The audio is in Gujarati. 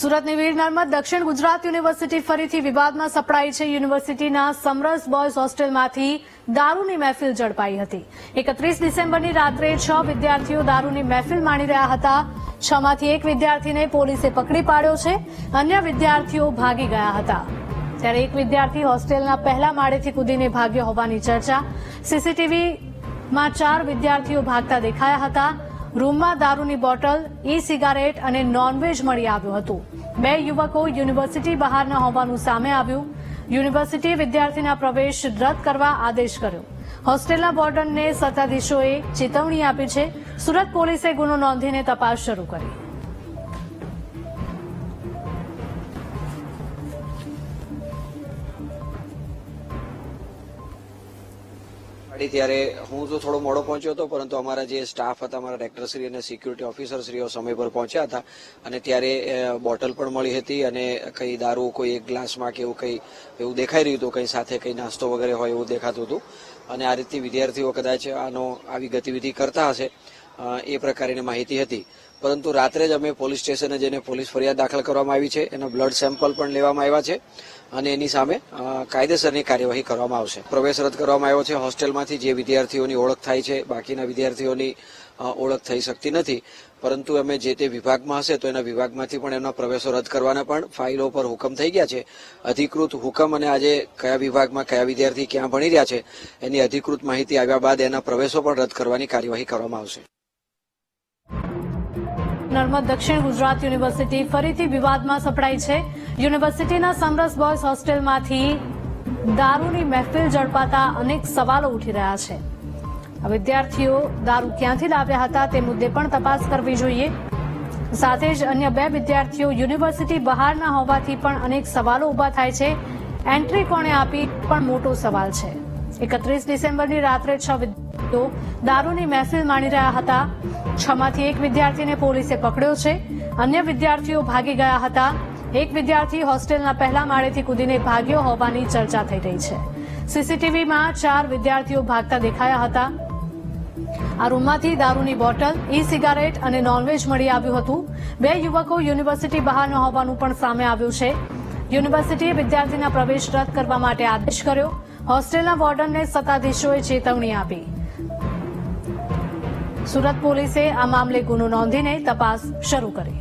સુરતની વીરનારમાં દક્ષિણ ગુજરાત યુનિવર્સિટી ફરીથી વિવાદમાં સપડાઈ છે. યુનિવર્સિટીના સમરસ બોયઝ હોસ્ટેલમાંથી દારૂની મહેફિલ ઝડપાઈ હતી. એકત્રીસ ડિસેમ્બરની રાત્રે છ વિદ્યાર્થીઓ દારૂની મહેફિલ માણી રહ્યા હતા. છ માંથી એક વિદ્યાર્થીને પોલીસે પકડી પાડ્યો છે. અન્ય વિદ્યાર્થીઓ ભાગી ગયા હતા. ત્યારે એક વિદ્યાર્થી હોસ્ટેલના પહેલા માળેથી કૂદીને ભાગ્યો હોવાની ચર્ચા. સીસીટીવીમાં ચાર વિદ્યાર્થીઓ ભાગતા દેખાયા હતા. રૂમમાં દારૂની બોટલ ઈ સિગારેટ અને નોનવેજ મળી આવ્યું હતું. બે યુવકો યુનિવર્સિટી બહારના હોવાનું સામે આવ્યું. યુનિવર્સિટી વિદ્યાર્થીના પ્રવેશ રદ કરવા આદેશ કર્યો. હોસ્ટેલના બોર્ડરને સત્તાધીશોએ ચેતવણી આપી છે. સુરત પોલીસે ગુનો નોંધીને તપાસ શરૂ કરી. ગાડી ત્યારે હું તો થોડો મોડો પહોંચ્યો હતો, પરંતુ અમારા જે સ્ટાફ હતા, અમારા રેક્ટરશ્રી અને સિક્યુરિટી ઓફિસરશ્રીઓ સમય પર પહોંચ્યા હતા. અને ત્યારે બોટલ પણ મળી હતી અને કઈ દારૂ, કોઈ એક ગ્લાસમાં કે એવું કંઈ, એવું દેખાઈ રહ્યું હતું, કંઈ સાથે કંઈ નાસ્તો વગેરે હોય એવું દેખાતું હતું. અને આ રીતથી વિદ્યાર્થીઓ કદાચ આનો આવી ગતિવિધિ કરતા હશે એ પ્રકારની માહિતી હતી. પરંતુ રાત્રે જ અમે પોલીસ સ્ટેશને જઈને પોલીસ ફરિયાદ દાખલ કરવામાં આવી છે. એના બ્લડ સેમ્પલ પણ લેવામાં આવ્યા છે અને એની સામે કાયદેસરની કાર્યવાહી કરવામાં આવશે. પ્રવેશ રદ કરવામાં આવ્યો છે. હોસ્ટેલમાંથી જે વિદ્યાર્થીઓની ઓળખ થાય છે, બાકીના વિદ્યાર્થીઓની ઓળખ થઈ શકતી નથી. પરંતુ અમે જે તે વિભાગમાં હશે તો એના વિભાગમાંથી પણ એમના પ્રવેશો રદ કરવાના પણ ફાઇલો પર હુકમ થઈ ગયા છે. અધિકૃત હુકમ અને આજે કયા વિભાગમાં કયા વિદ્યાર્થી ક્યાં ભણી રહ્યા છે, એની અધિકૃત માહિતી આવ્યા બાદ એના પ્રવેશો પણ રદ કરવાની કાર્યવાહી કરવામાં આવશે. નર્મદ દક્ષિણ ગુજરાત યુનિવર્સિટી ફરીથી વિવાદમાં સપડાઈ છે. યુનિવર્સિટીના સમરસ બોયઝ હોસ્ટેલમાંથી દારૂની મહેફિલ ઝડપાતા અનેક સવાલો ઉઠી રહ્યા છે. વિદ્યાર્થીઓ દારૂ ક્યાંથી લાવ્યા હતા તે મુદ્દે પણ તપાસ કરવી જોઈએ. સાથે જ અન્ય બે વિદ્યાર્થીઓ યુનિવર્સિટી બહારના હોવાથી પણ અનેક સવાલો ઊભા થાય છે. એન્ટ્રી કોણે આપી? પણ મોટો સવાલ છે. એકત્રીસ ડિસેમ્બરની રાત્રે છ વિદ્યાર્થીઓ દારૂની મહેફિલ માણી રહ્યા હતા. છમાંથી એક વિદ્યાર્થીને પોલીસે પકડ્યો છે. અન્ય વિદ્યાર્થીઓ ભાગી ગયા હતા. એક વિદ્યાર્થી હોસ્ટેલના પહેલા માળેથી કૂદીને ભાગ્યો હોવાની ચર્ચા થઈ રહી છે. સીસીટીવીમાં ચાર વિદ્યાર્થીઓ ભાગતા દેખાયા હતા. આ રૂમમાંથી દારૂની બોટલ ઈ સિગારેટ અને નોનવેજ મળી આવ્યું હતું. બે યુવકો યુનિવર્સિટી બહાર ન હોવાનું પણ સામે આવ્યું છે. યુનિવર્સિટીએ વિદ્યાર્થીના પ્રવેશ રદ કરવા માટે આદેશ કર્યો. હોસ્ટેલના વોર્ડનને સત્તાધીશોએ ચેતવણી આપી. સુરત પોલીસે આ મામલે ગુનો નોંધીને તપાસ શરૂ કરી.